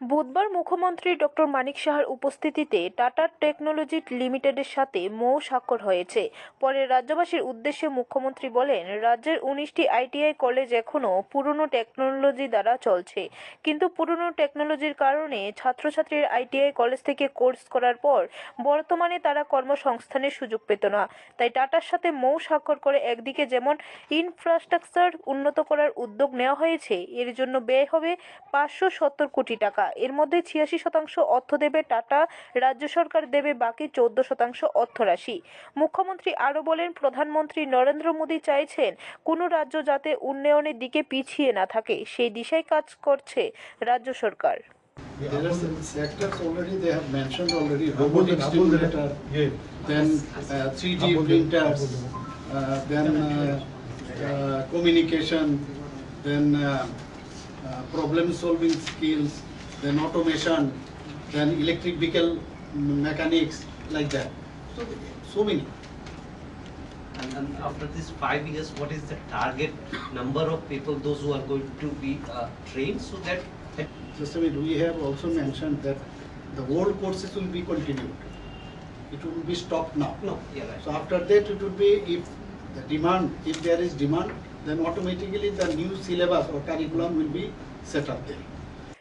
বুধবার মুখ্যমন্ত্রী ডক্টর মানিক সাহার উপস্থিতিতে টাটা টেকনোলজি লিমিটেডের সাথে মৌ স্বাক্ষর হয়েছে। পরে রাজ্যবাসীর উদ্দেশ্যে মুখ্যমন্ত্রী বলেন, রাজ্যের উনিশটি আইটিআই কলেজ এখনও পুরনো টেকনোলজি দ্বারা চলছে। কিন্তু পুরনো টেকনোলজির কারণে ছাত্রছাত্রীর আইটিআই কলেজ থেকে কোর্স করার পর বর্তমানে তারা কর্মসংস্থানের সুযোগ পেত না। তাই টাটার সাথে মৌ স্বাক্ষর করে একদিকে যেমন ইনফ্রাস্ট্রাকচার উন্নত করার উদ্যোগ নেওয়া হয়েছে, এর জন্য ব্যয় হবে পাঁচশো সত্তর কোটি টাকা। এর মধ্যে ছিয়াশি শতাংশ অর্থ দেবে টাটা রাজ্য সরকার দেবে বাকি চোদ্দ শতাংশ অর্থরাশি মুখ্যমন্ত্রী আরও বলেন প্রধানমন্ত্রী নরেন্দ্র মোদী চাইছেন কোনো রাজ্য যাতে উন্নয়নের দিকে পিছিয়ে না থাকে সেই দিশায় কাজ করছে রাজ্য সরকার There are some sectors already, they have mentioned already, Above the- robotic above the- stimulator, then uh, 3D printers, uh, then uh, uh, communication, then uh, uh, problem solving skills, then automation, then electric vehicle mechanics, like that. So, so many. And, and after this five years, what is the target number of people, those who are going to be uh, trained, so that, Just a minute, we have also mentioned that the old courses will be continued. It will be stopped now. no, yeah, right. So after that, it would be if the demand, if there is demand, then automatically the new syllabus or curriculum will be set up there.